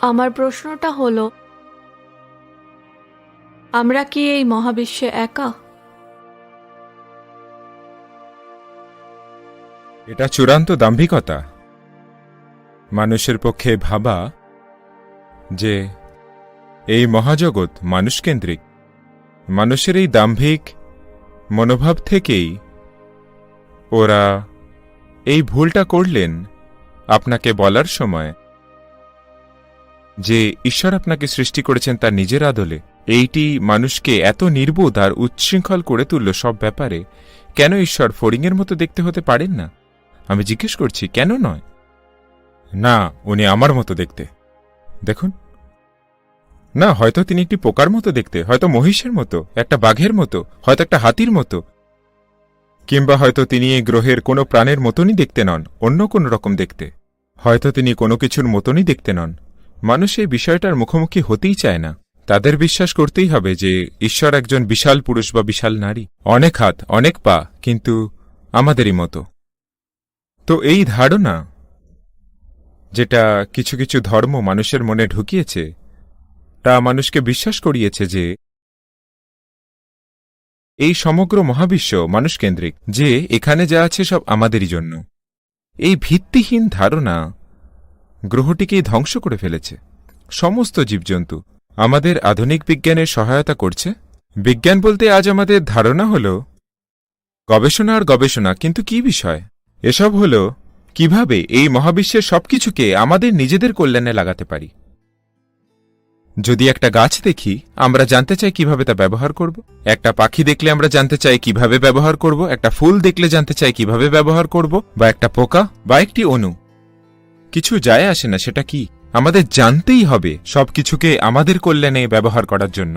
আমার প্রশ্নটা হলো, আমরা কি এই মহাবিশ্বে একা? এটা চূড়ান্ত দাম্ভিকতা। মানুষের পক্ষে ভাবা যে এই মহাজগৎ মানুষকেন্দ্রিক। মানুষের এই দাম্ভিক মনোভাব থেকেই ওরা এই ভুলটা করলেন আপনাকে বলার সময়। যে ঈশ্বর আপনাকে সৃষ্টি করেছেন তার নিজের আদলে, এইটি মানুষকে এত নির্বোধ আর উচ্ছৃঙ্খল করে তুলল সব ব্যাপারে, কেন ঈশ্বর ফড়িংয়ের মতো দেখতে হতে পারেন না? আমি জিজ্ঞেস করছি, কেন নয়? না, উনি আমার মতো দেখতে। দেখুন। না, হয়তো তিনি একটি পোকার মতো দেখতে, হয়তো মহিষের মতো, একটা বাঘের মতো, হয়তো একটা হাতির মতো। কিংবা হয়তো তিনি এই গ্রহের কোনো প্রাণের মতনই দেখতে নন, অন্য কোনো রকম দেখতে। হয়তো তিনি কোনো কিছুর মতনই দেখতে নন। মানুষ এই বিষয়টার মুখোমুখি হতেই চায় না। তাদের বিশ্বাস করতেই হবে যে, ঈশ্বর একজন বিশাল পুরুষ বা বিশাল নারী। অনেক হাত, অনেক পা, কিন্তু আমাদেরই মতো। তো এই ধারণা, যেটা কিছু কিছু ধর্ম মানুষের মনে ঢুকিয়েছে, তা মানুষকে বিশ্বাস করিয়েছে যে, এই সমগ্র মহাবিশ্ব মানুষকেন্দ্রিক, যে এখানে যা আছে সব আমাদেরই জন্য। এই ভিত্তিহীন ধারণা গ্রহটিকেই ধ্বংস করে ফেলেছে। সমস্ত জীবজন্তু, আমাদের আধুনিক বিজ্ঞানের সহায়তা করছে। বিজ্ঞান বলতে আজ আমাদের ধারণা হল গবেষণা আর গবেষণা, কিন্তু কি বিষয়? এসব হল, কীভাবে এই মহাবিশ্বের সবকিছুকে আমাদের নিজেদের কল্যাণে লাগাতে পারি? যদি একটা গাছ দেখি, আমরা জানতে চাই কীভাবে তা ব্যবহার করব। একটা পাখি দেখলে আমরা জানতে চাই কীভাবে ব্যবহার করব। একটা ফুল দেখলে জানতে চাই কীভাবে ব্যবহার করব। বা একটা পোকা বা একটি অণু কিছু যায় আসে না, সেটা কি? আমাদের জানতেই হবে সবকিছুকে আমাদের কল্যাণে ব্যবহার করার জন্য।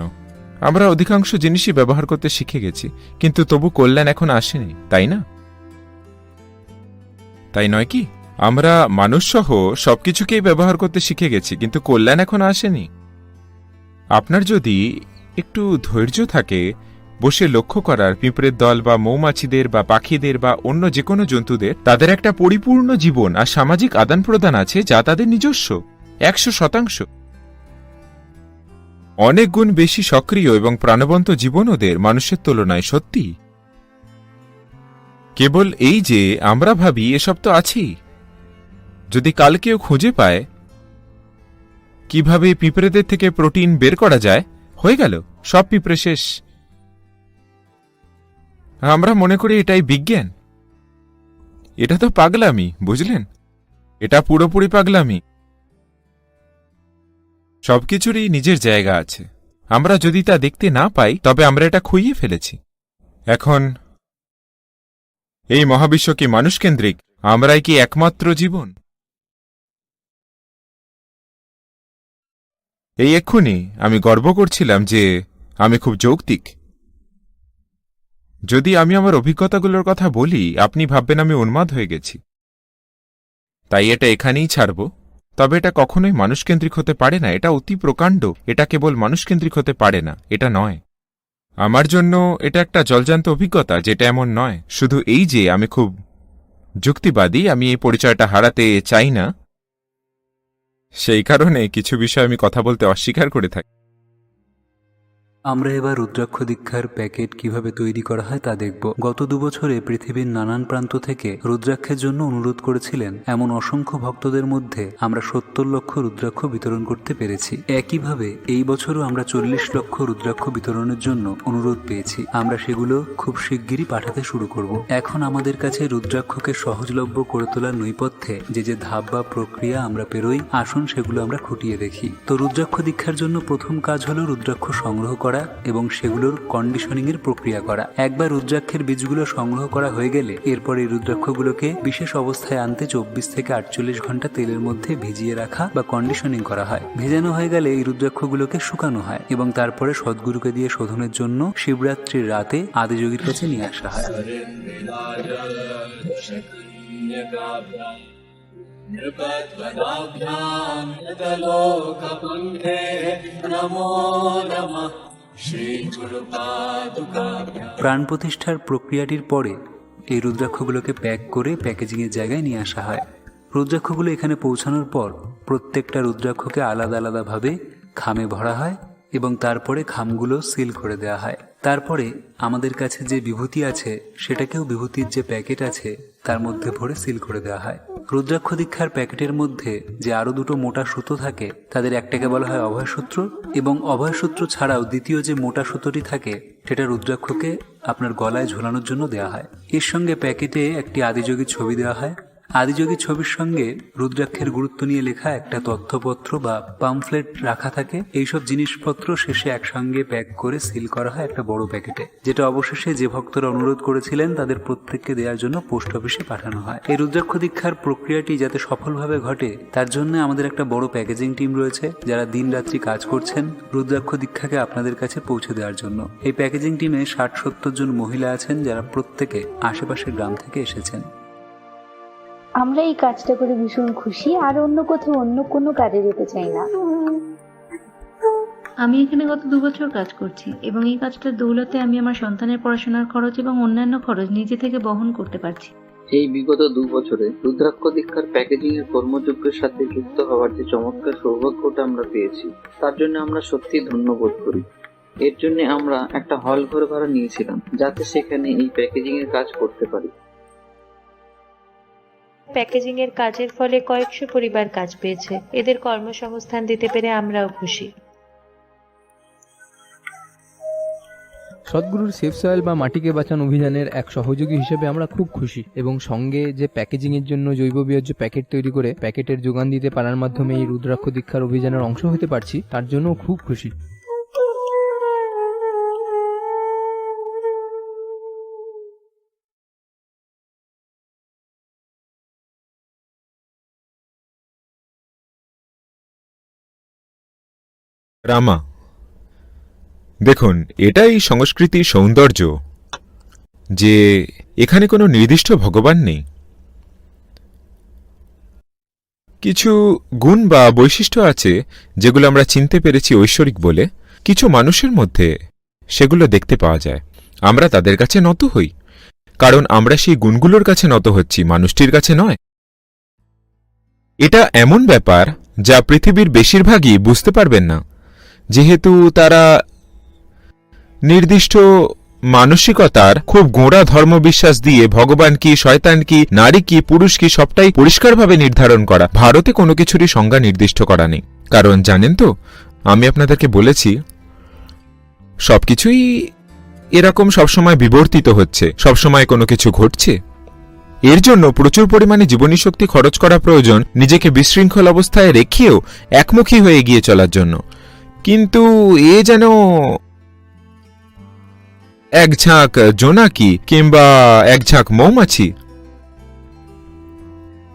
আমরা অধিকাংশ জিনিসই ব্যবহার করতে শিখে গেছি, কিন্তু তবু কল্যাণ এখন আসেনি, তাই না? তাই নয় কি? আমরা মানুষসহ সবকিছুকেই ব্যবহার করতে শিখে গেছি, কিন্তু কল্যাণ এখন আসেনি। আপনার যদি একটু ধৈর্য থাকে বসে লক্ষ্য করার পিঁপড়ের দল বা মৌমাছিদের বা পাখিদের বা অন্য যে কোনো জন্তুদের তাদের একটা পরিপূর্ণ জীবন আর সামাজিক আদান প্রদান আছে যা তাদের নিজস্ব, একশো শতাংশ। অনেক গুণ বেশি সক্রিয় এবং প্রাণবন্ত জীবন ওদের মানুষের তুলনায় সত্যি। কেবল এই যে, আমরা ভাবি এসব তো আছেই। যদি কাল কেউ খুঁজে পায়, কীভাবে পিঁপড়েদের থেকে প্রোটিন বের করা যায়? হয়ে গেল, সব পিঁপড়ে শেষ। আমরা মনে করি এটাই বিজ্ঞান। এটা তো পাগলামি, বুঝলেন? এটা পুরোপুরি পাগলামি। সবকিছুরই নিজের জায়গা আছে। আমরা যদি তা দেখতে না পাই, তবে আমরা এটা খুইয়ে ফেলেছি। এখন, এই মহাবিশ্ব কি মানুষকেন্দ্রিক? আমরাই কি একমাত্র জীবন? এই এক্ষুনি আমি গর্ব করছিলাম যে আমি খুব যৌক্তিক। যদি আমি আমার অভিজ্ঞতাগুলোর কথা বলি, আপনি ভাববেন আমি উন্মাদ হয়ে গেছি। তাই এটা এখানেই ছাড়ব। তবে এটা কখনোই মানুষকেন্দ্রিক হতে পারে না, এটা অতি প্রকাণ্ড। এটা কেবল মানুষকেন্দ্রিক হতে পারে না, এটা নয়। আমার জন্য এটা একটা জলজান্ত অভিজ্ঞতা, যেটা এমন নয়। শুধু এই যে আমি খুব যুক্তিবাদী, আমি এই পরিচয়টা হারাতে চাই না। সেই কারণে কিছু বিষয় আমি কথা বলতে অস্বীকার করে থাকি। আমরা এবার রুদ্রাক্ষ দীক্ষার প্যাকেট কীভাবে তৈরি করা হয় তা দেখব। গত দুবছরে পৃথিবীর নানান প্রান্ত থেকে রুদ্রাক্ষের জন্য অনুরোধ করেছিলেন এমন অসংখ্য ভক্তদের মধ্যে আমরা সত্তর লক্ষ রুদ্রাক্ষ বিতরণ করতে পেরেছি। একইভাবে এই বছরও আমরা চল্লিশ লক্ষ রুদ্রাক্ষ বিতরণের জন্য অনুরোধ পেয়েছি। আমরা সেগুলো খুব শিগগিরই পাঠাতে শুরু করব। এখন আমাদের কাছে রুদ্রাক্ষকে সহজলভ্য করে তোলার নৈপথ্যে যে যে ধাপ বা প্রক্রিয়া আমরা পেরোই, আসুন সেগুলো আমরা খুঁটিয়ে দেখি। তো রুদ্রাক্ষ দীক্ষার জন্য প্রথম কাজ হলো রুদ্রাক্ষ সংগ্রহ করা। এবং সেগুলোর কন্ডিশনিং এর প্রক্রিয়া করা একবার রুদ্রাক্ষের বীজগুলো সংগ্রহ করা হয়ে গেলে এরপর এই রুদ্রাক্ষগুলোকে বিশেষ অবস্থায় আনতে চব্বিশ থেকে আটচল্লিশ ঘন্টা তেলের মধ্যে ভিজিয়ে রাখা বা কন্ডিশনিং করা হয় ভেজানো হয়ে গেলে এই রুদ্রাক্ষগুলোকে শুকানো হয় এবং তারপরে সদ্গুরুকে দিয়ে শোধনের জন্য শিবরাত্রির রাতে আদিযোগীর কাছে নিয়ে আসা হয় नृपद्वदाभ्याम् नृतलोकपुण्ये नमो नमः श्रीगुरुपादुकाभ्याम् প্রাণ প্রতিষ্ঠার প্রক্রিয়াটির পরে এই রুদ্রাক্ষগুলোকে প্যাক করে প্যাকেজিংয়ের জায়গায় নিয়ে আসা হয়। রুদ্রাক্ষগুলো এখানে পৌঁছানোর পর প্রত্যেকটা রুদ্রাক্ষকে আলাদা আলাদাভাবে খামে ভরা হয় এবং তারপরে খামগুলো সিল করে দেওয়া হয়। তারপরে আমাদের কাছে যে বিভূতি আছে, সেটাকেও বিভূতির যে প্যাকেট আছে, তার মধ্যে ভরে সিল করে দেওয়া হয়। রুদ্রাক্ষ দীক্ষার প্যাকেটের মধ্যে যে আরও দুটো মোটা সুতো থাকে, তাদের একটাকে বলা হয় অভয়সূত্র এবং অভয়সূত্র ছাড়াও দ্বিতীয় যে মোটা সুতোটি থাকে, সেটা রুদ্রাক্ষকে আপনার গলায় ঝোলানোর জন্য দেওয়া হয়। এর সঙ্গে প্যাকেটে একটি আদিযোগীর ছবি দেওয়া হয়। আদিযোগীর ছবির সঙ্গে রুদ্রাক্ষের গুরুত্ব নিয়ে লেখা একটা তথ্যপত্র বা পামফ্লেট রাখা থাকে। এইসব জিনিসপত্র শেষে একসঙ্গে প্যাক করে সিল করা হয় একটা বড় প্যাকেটে। যেটা অবশেষে যে ভক্তরা অনুরোধ করেছিলেন, তাদের প্রত্যেককে দেওয়ার জন্য পোস্ট অফিসে পাঠানো হয়। এই রুদ্রাক্ষ দীক্ষার প্রক্রিয়াটি যাতে সফলভাবে ঘটে, তার জন্য আমাদের একটা বড় প্যাকেজিং টিম রয়েছে, যারা দিন রাত্রি কাজ করছেন রুদ্রাক্ষ দীক্ষাকে আপনাদের কাছে পৌঁছে দেওয়ার জন্য। এই প্যাকেজিং টিমে ষাট সত্তর জন মহিলা আছেন, যারা প্রত্যেকে আশেপাশের গ্রাম থেকে এসেছেন। আমরা এই কাজটা করে ভীষণ খুশি আর অন্য কোথাও অন্য কোনো কাজে যেতে চাই না। আমি এখানে গত দু বছর কাজ করছি এবং এই কাজটার দৌলতে আমি আমার সন্তানের পড়াশোনার খরচ এবং অন্যান্য খরচ নিজে থেকে বহন করতে পারছি। এই বিগত দু বছরে রুদ্রাক্ষ দীক্ষার প্যাকেজিং এর কর্মযজ্ঞের সাথে যুক্ত হওয়ার যে চমৎকার সৌভাগ্যটা আমরা পেয়েছি তার জন্য আমরা সত্যি ধন্যবোধ করি। এর জন্য আমরা একটা হল ঘর ভাড়া নিয়েছিলাম যাতে সেখানে এই প্যাকেজিং এর কাজ করতে পারি। প্যাকেজিং এর কাজের ফলে কয়েকশো পরিবার কাজ পেয়েছে। এদের কর্মসংস্থান দিতে পেরে আমরাও খুশি। সদ্গুরুর সেফ সয়েল বা মাটিকে বাঁচান অভিযানের এক সহযোগী হিসেবে আমরা খুব খুশি এবং সঙ্গে যে প্যাকেজিং এর জন্য জৈব বিয়োজ্য প্যাকেট তৈরি করে প্যাকেটের যোগান দিতে পারার মাধ্যমে এই রুদ্রাক্ষ দীক্ষার অভিযানের অংশ হতে পারছি, তার জন্য খুব খুশি। রামা, দেখুন, এটাই সংস্কৃতির সৌন্দর্য, যে এখানে কোনো নির্দিষ্ট ভগবান নেই। কিছু গুণ বা বৈশিষ্ট্য আছে যেগুলো আমরা চিনতে পেরেছি ঐশ্বরিক বলে। কিছু মানুষের মধ্যে সেগুলো দেখতে পাওয়া যায়। আমরা তাদের কাছে নত হই, কারণ আমরা সেই গুণগুলোর কাছে নত হচ্ছি, মানুষটির কাছে নয়। এটা এমন ব্যাপার যা পৃথিবীর বেশিরভাগই বুঝতে পারবেন না। যেহেতু তারা নির্দিষ্ট মানসিকতার খুব গোঁড়া ধর্মবিশ্বাস দিয়ে ভগবান কি, শয়তান কি, নারী কি, পুরুষ কি, সবটাই পরিষ্কারভাবে নির্ধারণ করা। ভারতে কোনো কিছুরই সংজ্ঞা নির্দিষ্ট করা নেই। কারণ জানেন তো, আমি আপনাদেরকে বলেছি, সবকিছুই এরকম সবসময় বিবর্তিত হচ্ছে। সবসময় কোনো কিছু ঘটছে। এর জন্য প্রচুর পরিমাণে জীবনী শক্তি খরচ করা প্রয়োজন নিজেকে বিশৃঙ্খল অবস্থায় রেখেও একমুখী হয়ে এগিয়ে চলার জন্য। কিন্তু এ যেন এক ঝাঁক জোনাকি কিংবা এক ঝাঁক মৌমাছি।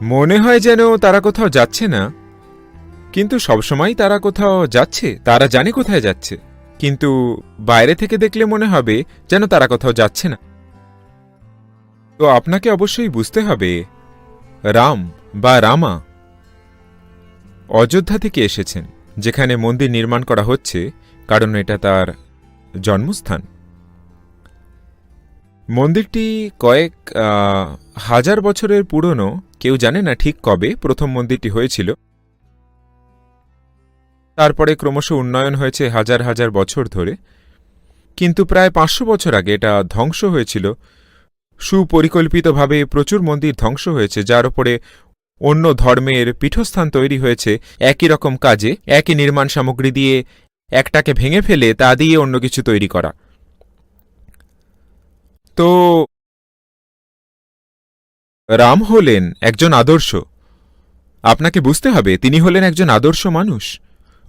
মনে হয় যেন তারা কোথাও যাচ্ছে না। কিন্তু সবসময় তারা কোথাও যাচ্ছে, তারা জানে কোথায় যাচ্ছে। কিন্তু বাইরে থেকে দেখলে মনে হবে যেন তারা কোথাও যাচ্ছে না। তো আপনাকে অবশ্যই বুঝতে হবে, রাম বা রামা অযোধ্যা থেকে এসেছেন। যেখানে মন্দির নির্মাণ করা হচ্ছে, কারণ এটা তার জন্মস্থান। মন্দিরটি কয়েক হাজার বছরের পুরনো, কেউ জানে না ঠিক কবে প্রথম মন্দিরটি হয়েছিল। তারপরে ক্রমশ উন্নয়ন হয়েছে হাজার হাজার বছর ধরে। কিন্তু প্রায় পাঁচশো বছর আগে এটা ধ্বংস হয়েছিল। সুপরিকল্পিতভাবে প্রচুর মন্দির ধ্বংস হয়েছে, যার উপরে অন্য ধর্মের পীঠস্থান তৈরি হয়েছে। একই রকম কাজে, একই নির্মাণ সামগ্রী দিয়ে একটাকে ভেঙে ফেলে, তা দিয়ে অন্য কিছু তৈরি করা। তো রাম হলেন একজন আদর্শ। আপনাকে বুঝতে হবে, তিনি হলেন একজন আদর্শ মানুষ,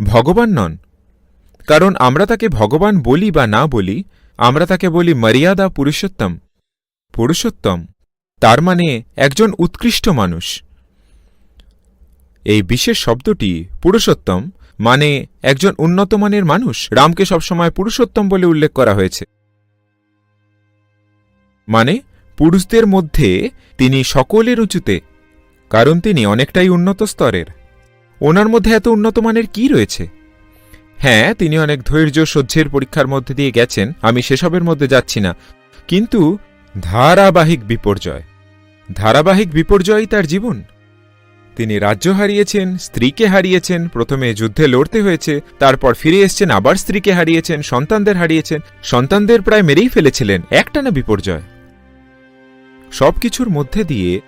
ভগবান নন। কারণ আমরা তাকে ভগবান বলি বা না বলি, আমরা তাকে বলি মর্যাদা পুরুষোত্তম। পুরুষোত্তম, তার মানে একজন উৎকৃষ্ট মানুষ। এই বিশেষ শব্দটি পুরুষোত্তম মানে একজন উন্নত মানের মানুষ, রামকে সবসময় পুরুষোত্তম বলে উল্লেখ করা হয়েছে। মানে পুরুষদের মধ্যে তিনি সকলের উঁচুতে কারণ তিনি অনেকটাই উন্নত স্তরের। ওনার মধ্যে এত উন্নত মানের কি রয়েছে? হ্যাঁ তিনি অনেক ধৈর্য, সহ্যের পরীক্ষার মধ্যে দিয়ে গেছেন, আমি সেসবের মধ্যে যাচ্ছি না। কিন্তু ধারাবাহিক বিপর্যয়, ধারাবাহিক বিপর্যয়ই তার জীবন। তিনি রাজ্য হারিয়েছেন, স্ত্রীকে হারিয়েছেন, প্রথমে যুদ্ধে লড়তে হয়েছে, তারপর ফিরে এসছেন, আবার স্ত্রীকে হারিয়েছেন, সন্তানদের হারিয়েছেন, সন্তানদের প্রায় মেরেই ফেলেছিলেন, একটানা বিপর্যয়। সবকিছুর মধ্যে দিয়ে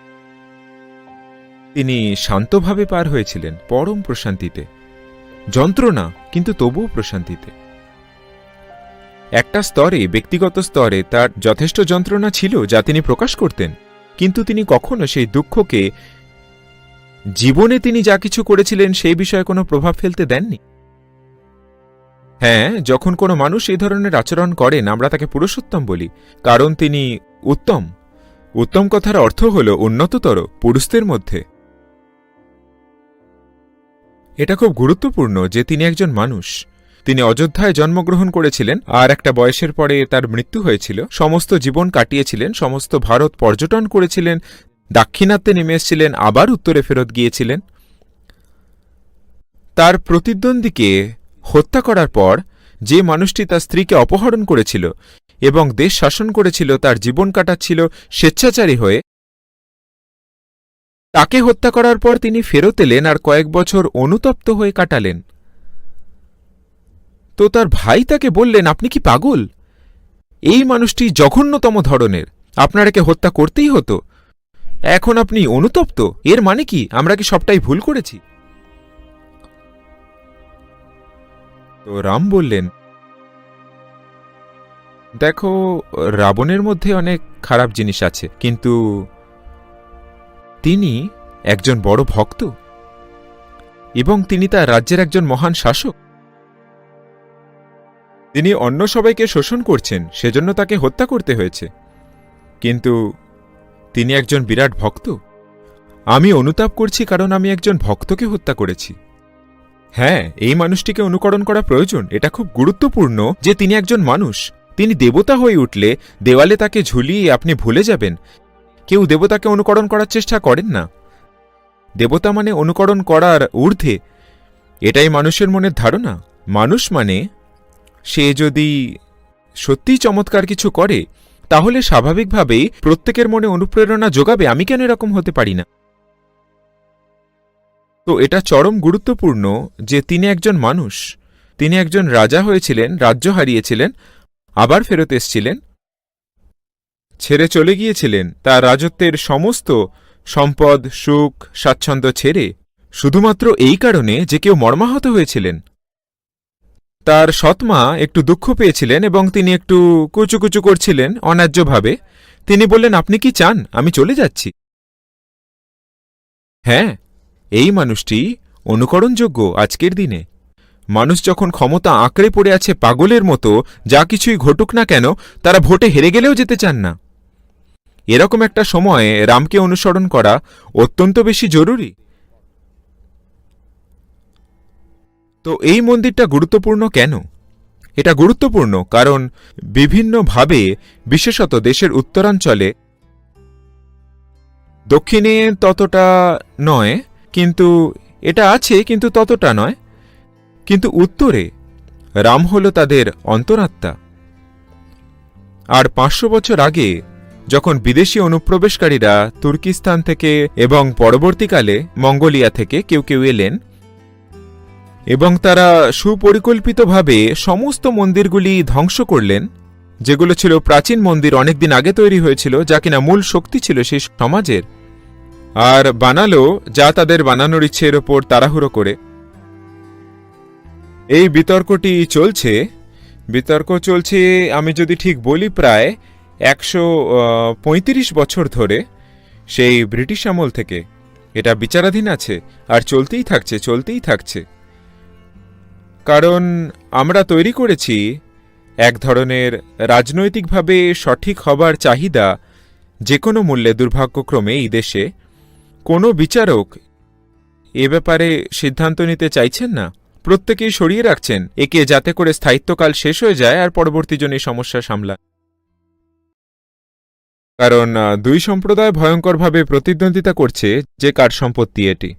তিনি শান্তভাবে পার হয়েছিলেন, পরম প্রশান্তিতে। যন্ত্রণা, কিন্তু তবুও প্রশান্তিতে। একটা স্তরে, ব্যক্তিগত স্তরে, তার যথেষ্ট যন্ত্রণা ছিল যা তিনি প্রকাশ করতেন। কিন্তু তিনি কখনো সেই দুঃখকে জীবনে তিনি যা কিছু করেছিলেন, সেই বিষয়ে কোনো প্রভাব ফেলতে দেননি? হ্যাঁ যখন কোনো মানুষ এই ধরনের আচরণ করেন, আমরা তাকে পুরুষোত্তম বলি, কারণ তিনি উত্তম। উত্তম কথার অর্থ হল উন্নততর, পুরুষদের মধ্যে। এটা খুব গুরুত্বপূর্ণ যে তিনি একজন মানুষ। তিনি অযোধ্যায় জন্মগ্রহণ করেছিলেন আর একটা বয়সের পরে তার মৃত্যু হয়েছিল। সমস্ত জীবন কাটিয়েছিলেন, সমস্ত ভারত পর্যটন করেছিলেন দাক্ষিণাত্যে নেমে এসেছিলেন আবার উত্তরে ফেরত গিয়েছিলেন। তার প্রতিদ্বন্দ্বীকে হত্যা করার পর যে মানুষটি তার স্ত্রীকে অপহরণ করেছিল এবং দেশ শাসন করেছিল, তার জীবন কাটাচ্ছিল স্বেচ্ছাচারী হয়ে, তাকে হত্যা করার পর তিনি ফেরত এলেন আর কয়েক বছর অনুতপ্ত হয়ে কাটালেন। তো তার ভাই তাকে বললেন, আপনি কি পাগল? এই মানুষটি জঘন্যতম ধরনের। আপনার একে হত্যা করতেই হতো? এখন আপনি অনুতপ্ত? এর মানে কি? আমরা কি সবটাই ভুল করেছি? তো রাম বললেন, দেখো, রাবণের মধ্যে অনেক খারাপ জিনিস আছে, কিন্তু তিনি একজন বড় ভক্ত এবং তিনি তার রাজ্যের একজন মহান শাসক। তিনি অন্য সবাইকে শোষণ করছেন, সেজন্য তাকে হত্যা করতে হয়েছে। কিন্তু তিনি একজন বিরাট ভক্ত। আমি অনুতাপ করছি কারণ আমি একজন ভক্তকে হত্যা করেছি। হ্যাঁ এই মানুষটিকে অনুকরণ করা প্রয়োজন, এটা খুব গুরুত্বপূর্ণ যে তিনি একজন মানুষ। তিনি দেবতা হয়ে উঠলে দেওয়ালে তাকে ঝুলিয়ে আপনি ভুলে যাবেন। কেউ দেবতাকে অনুকরণ করার চেষ্টা করেন না। দেবতা মানে অনুকরণ করার ঊর্ধ্বে। এটাই মানুষের মনের ধারণা। মানুষ মানে সে যদি সত্যিই চমৎকার কিছু করে তাহলে স্বাভাবিকভাবেই প্রত্যেকের মনে অনুপ্রেরণা যোগাবে, আমি কেন এরকম হতে পারি না? তো এটা চরম গুরুত্বপূর্ণ যে তিনি একজন মানুষ। তিনি একজন রাজা হয়েছিলেন, রাজ্য হারিয়েছিলেন, আবার ফেরত এসছিলেন, ছেড়ে চলে গিয়েছিলেন। তার রাজত্বের সমস্ত সম্পদ, সুখ, স্বাচ্ছন্দ্য ছেড়ে শুধুমাত্র এই কারণে যে কেউ মর্মাহত হয়েছিলেন। তার সৎমা একটু দুঃখ পেয়েছিলেন এবং তিনি একটু কুচুকুচু করছিলেন অন্যায্যভাবে। তিনি বললেন, আপনি কি চান? আমি চলে যাচ্ছি। হ্যাঁ এই মানুষটি অনুকরণযোগ্য আজকের দিনে। মানুষ যখন ক্ষমতা আঁকড়ে পড়ে আছে পাগলের মতো, যা কিছুই ঘটুক না কেন, তারা ভোটে হেরে গেলেও যেতে চান না। এরকম একটা সময়ে রামকে অনুসরণ করা অত্যন্ত বেশি জরুরি। তো এই মন্দিরটা গুরুত্বপূর্ণ কেন? এটা গুরুত্বপূর্ণ কারণ বিভিন্নভাবে বিশেষত দেশের উত্তরাঞ্চলে দক্ষিণে ততটা নয়, কিন্তু এটা আছে, কিন্তু ততটা নয়। কিন্তু উত্তরে রাম হল তাদের অন্তরাত্মা। আর পাঁচশো বছর আগে যখন বিদেশি অনুপ্রবেশকারীরা তুর্কিস্তান থেকে এবং পরবর্তীকালে মঙ্গোলিয়া থেকে কেউ কেউ এলেন এবং তারা সুপরিকল্পিতভাবে সমস্ত মন্দিরগুলি ধ্বংস করলেন, যেগুলো ছিল প্রাচীন মন্দির অনেকদিন আগে তৈরি হয়েছিল, যা কিনা মূল শক্তি ছিল সেই সমাজের। আর বানালো যা তাদের বানানোর ইচ্ছের ওপর তাড়াহুড়ো করে। এই বিতর্কটি চলছে, বিতর্ক চলছে, আমি যদি ঠিক বলি প্রায় একশো পঁয়ত্রিশ বছর ধরে সেই ব্রিটিশ আমল থেকে। এটা বিচারাধীন আছে, আর চলতেই থাকছে চলতেই থাকছে। কারণ আমরা তৈরি করেছি এক ধরনের রাজনৈতিকভাবে সঠিক হবার চাহিদা যে কোনো মূল্যে দুর্ভাগ্যক্রমে এই দেশে। কোনো বিচারক এ ব্যাপারে সিদ্ধান্ত নিতে চাইছেন না। প্রত্যেকেই সরিয়ে রাখছেন, একে যাতে করে স্থায়িত্বকাল শেষ হয়ে যায় আর পরবর্তী জন এই সমস্যা সামলা। কারণ দুই সম্প্রদায় ভয়ঙ্করভাবে প্রতিদ্বন্দ্বিতা করছে যে কার সম্পত্তি এটি।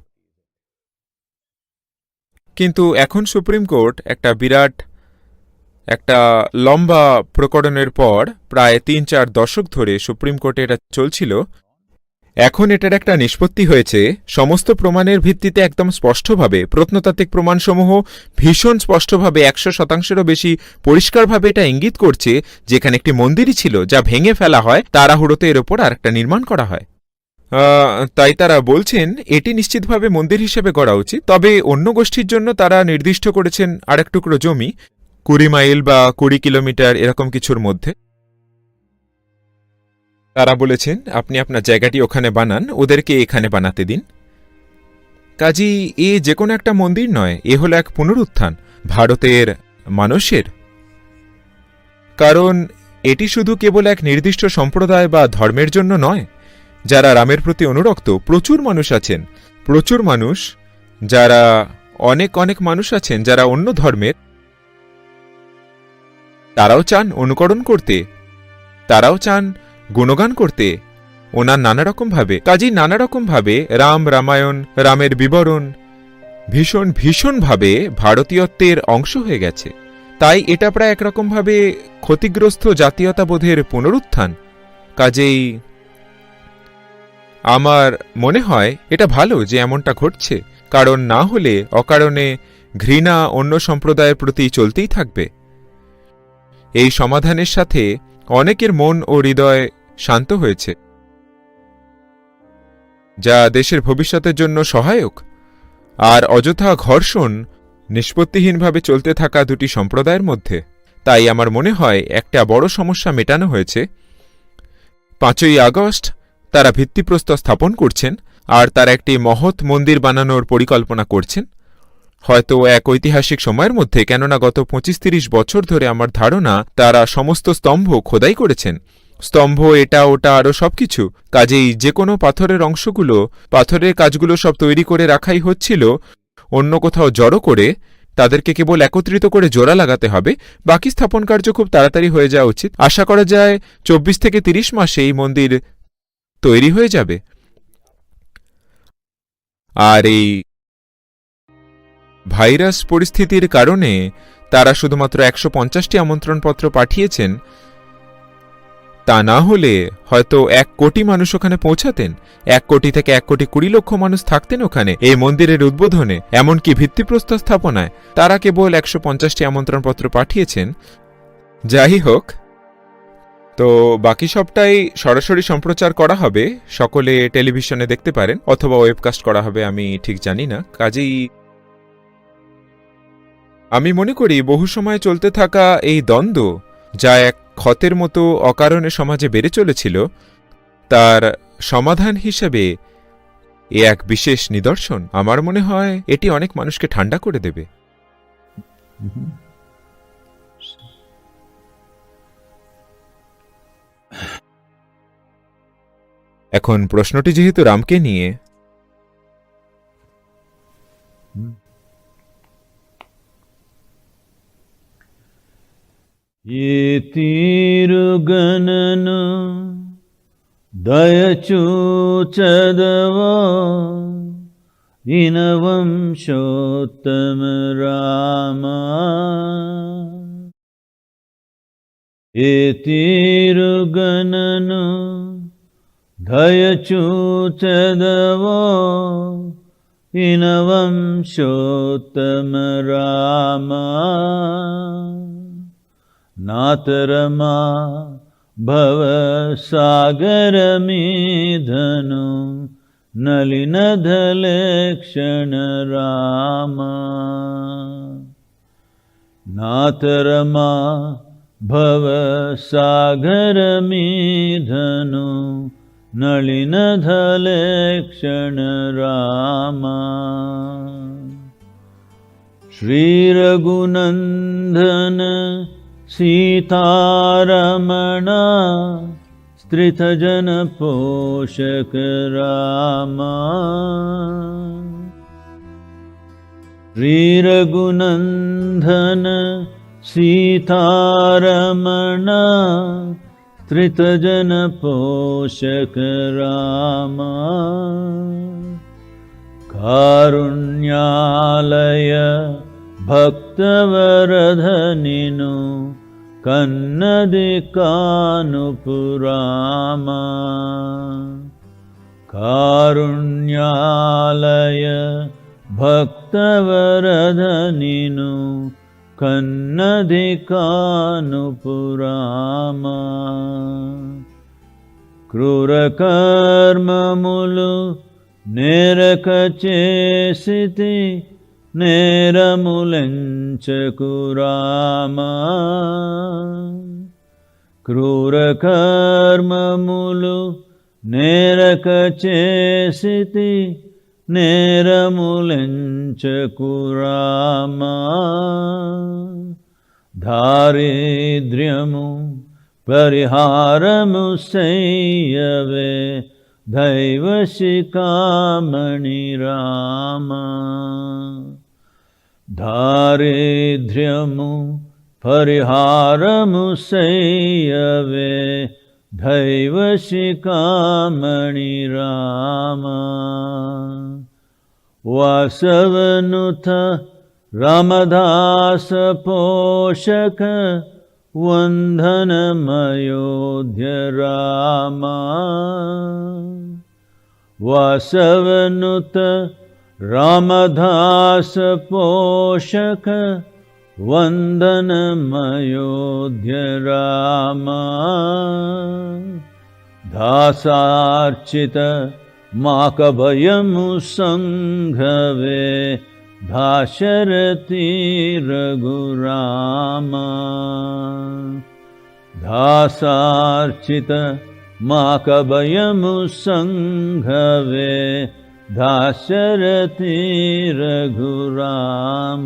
কিন্তু এখন সুপ্রিম কোর্ট একটা বিরাট, একটা লম্বা প্রকরণের পর প্রায় তিন চার দশক ধরে সুপ্রিম কোর্টে এটা চলছিল। এখন এটার একটা নিষ্পত্তি হয়েছে। সমস্ত প্রমাণের ভিত্তিতে একদম স্পষ্টভাবে প্রত্নতাত্ত্বিক প্রমাণসমূহ ভীষণ স্পষ্টভাবে একশো শতাংশেরও বেশি পরিষ্কারভাবে এটা ইঙ্গিত করছে, যেখানে একটি মন্দিরই ছিল যা ভেঙে ফেলা হয়, তাড়াহুড়োতে এর ওপর আর একটা নির্মাণ করা হয়। তাই তারা বলছেন, এটি নিশ্চিতভাবে মন্দির হিসেবে গড়া উচিত, তবে অন্য গোষ্ঠীর জন্য তারা নির্দিষ্ট করেছেন আরেক টুকরো জমি, কুড়ি মাইল বা কুড়ি কিলোমিটার এরকম কিছুর মধ্যে। তারা বলেছেন, আপনি আপনার জায়গাটি ওখানে বানান, ওদেরকে এখানে বানাতে দিন। কাজী, এ যে কোনো একটা মন্দির নয়, এ হলো এক পুনরুত্থান, ভারতের মানুষের। কারণ, এটি শুধু কেবল এক নির্দিষ্ট সম্প্রদায় বা ধর্মের জন্য নয় যারা রামের প্রতি অনুরক্ত প্রচুর মানুষ আছেন। প্রচুর মানুষ, যারা অনেক অনেক মানুষ আছেন, যারা অন্য ধর্মের। তারাও চান অনুকরণ করতে, তারাও চান গুণগান করতে, ওনার নানা রকমভাবে কাজেই নানা রকমভাবে রাম রামায়ণ, রামের বিবরণ ভীষণ ভীষণভাবে ভারতীয়ত্বের অংশ হয়ে গেছে। তাই এটা প্রায় একরকমভাবে ক্ষতিগ্রস্ত জাতীয়তাবোধের পুনরুত্থান। কাজেই আমার মনে হয় এটা ভালো যে এমনটা ঘটছে, কারণ না হলে অকারণে ঘৃণা অন্য সম্প্রদায়ের প্রতি চলতেই থাকবে। এই সমাধানের সাথে অনেকের মন ও হৃদয় শান্ত হয়েছে। যা দেশের ভবিষ্যতের জন্য সহায়ক, আর অযথা ঘর্ষণ নিষ্পত্তিহীনভাবে চলতে থাকা দুটি সম্প্রদায়ের মধ্যে। তাই আমার মনে হয় একটা বড় সমস্যা মেটানো হয়েছে। পাঁচই আগস্ট তারা ভিত্তিপ্রস্তর স্থাপন করছেন আর তারা একটি মহৎ মন্দির বানানোর পরিকল্পনা করছেন। হয়তো এক ঐতিহাসিক সময়ের মধ্যে, কেননা গত পঁচিশ তিরিশ বছর ধরে আমার ধারণা, তারা সমস্ত স্তম্ভ খোদাই করেছেন। স্তম্ভ, এটা, ওটা, আরও সবকিছু। কাজেই যে কোনো পাথরের অংশগুলো, পাথরের কাজগুলো সব তৈরি করে রাখাই হচ্ছিল। অন্য কোথাও জড়ো করে, তাদেরকে কেবল একত্রিত করে জোড়া লাগাতে হবে। বাকি স্থাপন কার্য খুব তাড়াতাড়ি হয়ে যাওয়া উচিত। আশা করা যায়, চব্বিশ থেকে তিরিশ মাসে এই মন্দির তৈরি হয়ে যাবে। আর এই ভাইরাস পরিস্থিতির কারণে তারা শুধুমাত্র একশো পঞ্চাশটি আমন্ত্রণপত্র পাঠিয়েছেন, তা না হলে হয়তো এক কোটি মানুষ ওখানে পৌঁছাতেন, এক কোটি থেকে এক কোটি কুড়ি লক্ষ মানুষ থাকতেন ওখানে এই মন্দিরের উদ্বোধনে, এমনকি ভিত্তিপ্রস্তর স্থাপনায়। তারা কেবল একশো পঞ্চাশটি আমন্ত্রণপত্র পাঠিয়েছেন। যাই হোক তো বাকি সবটাই সরাসরি সম্প্রচার করা হবে। সকলে টেলিভিশনে দেখতে পারেন অথবা ওয়েবকাস্ট করা হবে, আমি ঠিক জানি না। কাজেই আমি মনে করি বহু সময় চলতে থাকা এই দ্বন্দ্ব, যা এক ক্ষতের মতো অকারণে সমাজে বেড়ে চলেছিল, তার সমাধান হিসেবে এ এক বিশেষ নিদর্শন। আমার মনে হয় এটি অনেক মানুষকে ঠান্ডা করে দেবে। এখন প্রশ্নটি যেহেতু রামকে নিয়ে তীরগণন দয়চুচদব ইনবংশোত্তম রামা। एतिरुगनो दयचो इनवंशोत्तम राम। नातरमा भवसागरमीधनु नलिनधलेक्षण राम। नातरमा भवसागरमीधनु नलिनधलेक्षणराम श्रीरघुनन्दन सीतारमणा स्त्रितजनपोषक रामा। श्रीरघुनन्दन सीतारमण स्त्रितजनपोषक रामा कारुण्यालय भक्तवरधनिनु कन्नदिकानुपुरामा कारुण्यालय भक्तवरधनिनु కన్నది కానుపురామా పురామా. క్రూరకర్మములు నేరక చేసితి నేరములంచకురామా క్రూరకర్మములు నేరక చేసితి నేరములెంచకురామా? దారిద్ర్యము పరిహారము సయ్యవే దైవశిఖామణి రామా. దారిద్ర్యము పరిహారము సయ్యవే धशिकामणि रामा वासवनुथ रामदासपोषक वन्दनमयोध्य राम वासवनुथ रामदास वन्दनमयोध्य राम। दासार्चित माकभयं सङ्घवे दाशरति रघुराम। दासार्चितं माकभयं सङ्घवे दाशरति रघुराम।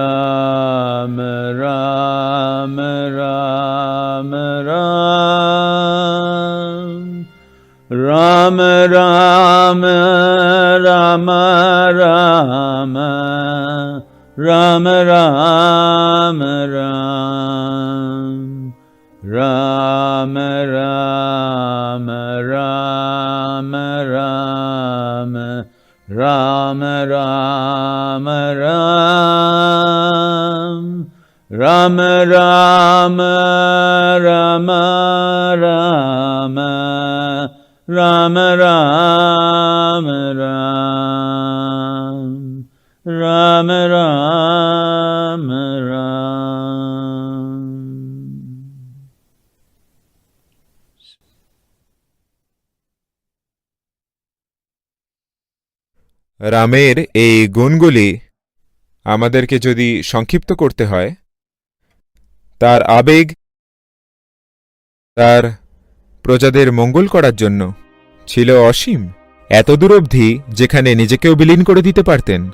রাম রাম রাম রাম রাম রামের এই গুণগুলি আমাদেরকে যদি সংক্ষিপ্ত করতে হয়, তার আবেগ, তার প্রজাদের মঙ্গল করার জন্য ছিল অসীম। এতদূর অবধি যেখানে নিজেকেও বিলীন করে দিতে পারতেন।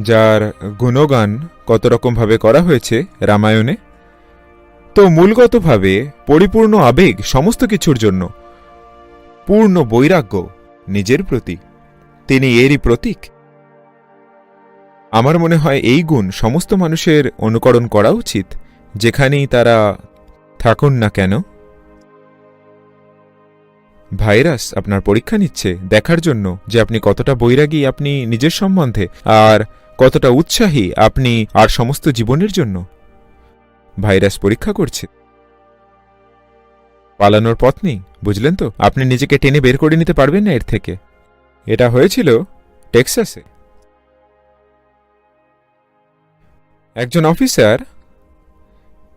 যার গুণগান কত রকমভাবে করা হয়েছে রামায়ণে? তো মূলগতভাবে পরিপূর্ণ আবেগ সমস্ত কিছুর জন্য। পূর্ণ বৈরাগ্য নিজের প্রতি। তিনি এরই প্রতীক। আমার মনে হয় এই গুণ সমস্ত মানুষের অনুকরণ করা উচিত, যেখানেই তারা থাকুন না কেন। ভাইরাস আপনার পরীক্ষা নিচ্ছে দেখার জন্য যে আপনি কতটা বৈরাগী আপনি নিজের সম্বন্ধে আর কতটা উৎসাহী আপনি আর সমস্ত জীবনের জন্য। ভাইরাস পরীক্ষা করছে। পালানোর পথ নেই, বুঝলেন তো? আপনি নিজেকে টেনে বের করে নিতে পারবেন না এর থেকে। এটা হয়েছিল টেক্সাসে। একজন অফিসার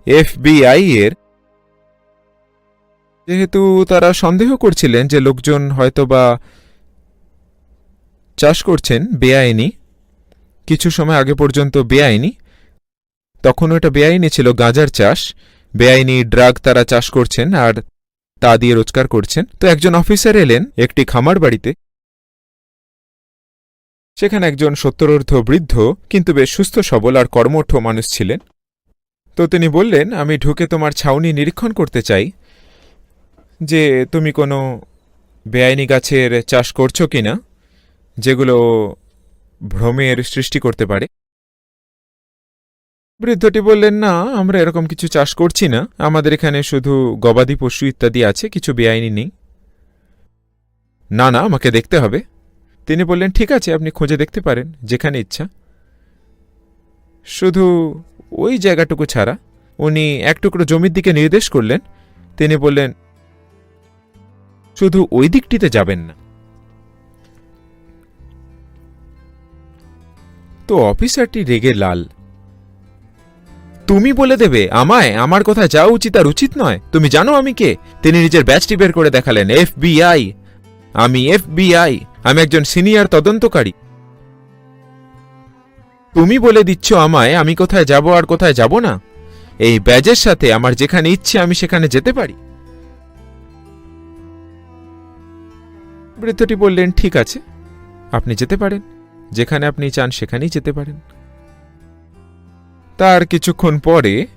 এফবিআই এর যেহেতু তারা সন্দেহ করছিলেন যে লোকজন হয়তোবা চাষ করছেন বেআইনি, কিছু সময় আগে পর্যন্ত বেআইনি তখন এটা বেআইনি ছিল গাঁজার চাষ, বেআইনি ড্রাগ তারা চাষ করছেন আর তা দিয়ে রোজগার করছেন। তো একজন অফিসার এলেন একটি খামার বাড়িতে, সেখানে একজন সত্তরর্ধ বৃদ্ধ, কিন্তু বেশ সুস্থ সবল আর কর্মঠ মানুষ ছিলেন। তো তিনি বললেন, আমি ঢুকে তোমার ছাউনি নিরীক্ষণ করতে চাই। যে তুমি কোনো বেআইনি গাছের চাষ করছ কি না যেগুলো ভ্রমের সৃষ্টি করতে পারে? বৃদ্ধটি বললেন, না, আমরা এরকম কিছু চাষ করছি না। আমাদের এখানে শুধু গবাদি পশু ইত্যাদি আছে, কিছু বেআইনি নেই। না না, আমাকে দেখতে হবে। তিনি বললেন, ঠিক আছে, আপনি খুঁজে দেখতে পারেন, যেখানে ইচ্ছা। শুধু ওই জায়গাটুকু ছাড়া? উনি এক টুকরো জমির দিকে নির্দেশ করলেন। তিনি বললেন শুধু ওই দিকটিতে যাবেন না। তো অফিসারটি রেগে লাল। তুমি বলে দেবে, আমায়, আমার কথা যাওয়া উচিত আর উচিত নয়। তুমি জানো আমি কে? তিনি নিজের ব্যাচটি বের করে দেখালেন, এফবিআই। আমি এফবিআই, আমি একজন সিনিয়র তদন্তকারী। তুমি বলে দিচ্ছ আমায়, আমি কোথায় যাব আর কোথায় যাব না? এই ব্যাজের সাথে আমার যেখানে ইচ্ছে আমি সেখানে যেতে পারি। বৃদ্ধটি বললেন, ঠিক আছে, আপনি যেতে পারেন। যেখানে আপনি চান সেখানেই যেতে পারেন। তার কিছুক্ষণ পরে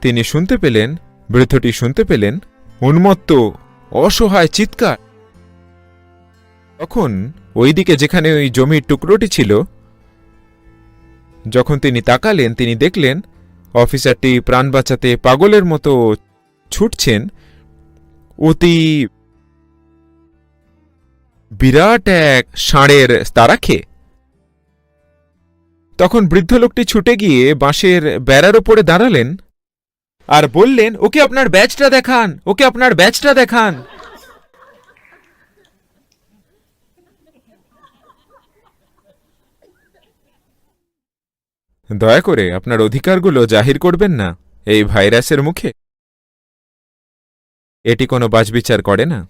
তিনি শুনতে পেলেন, বৃদ্ধটি শুনতে পেলেন উন্মত্ত, অসহায় চিৎকার। তখন ওইদিকে যেখানে ওই জমির টুকরোটি ছিল, যখন তিনি তাকালেন, তিনি দেখলেন অফিসারটি প্রাণ বাঁচাতে পাগলের মতো ছুটছেন অতি বিরাট এক ষাঁড়ের তারা খেয়ে। তখন বৃদ্ধ লোকটি ছুটে গিয়ে বাঁশের বেড়ার ওপরে দাঁড়ালেন আর বললেন, ওকে আপনার ব্যাচটা দেখান, ওকে আপনার ব্যাচটা দেখান। দয়া করে আপনার অধিকারগুলো জাহির করবেন না এই ভাইরাসের মুখে। এটি কোনো বাজবিচার করে না।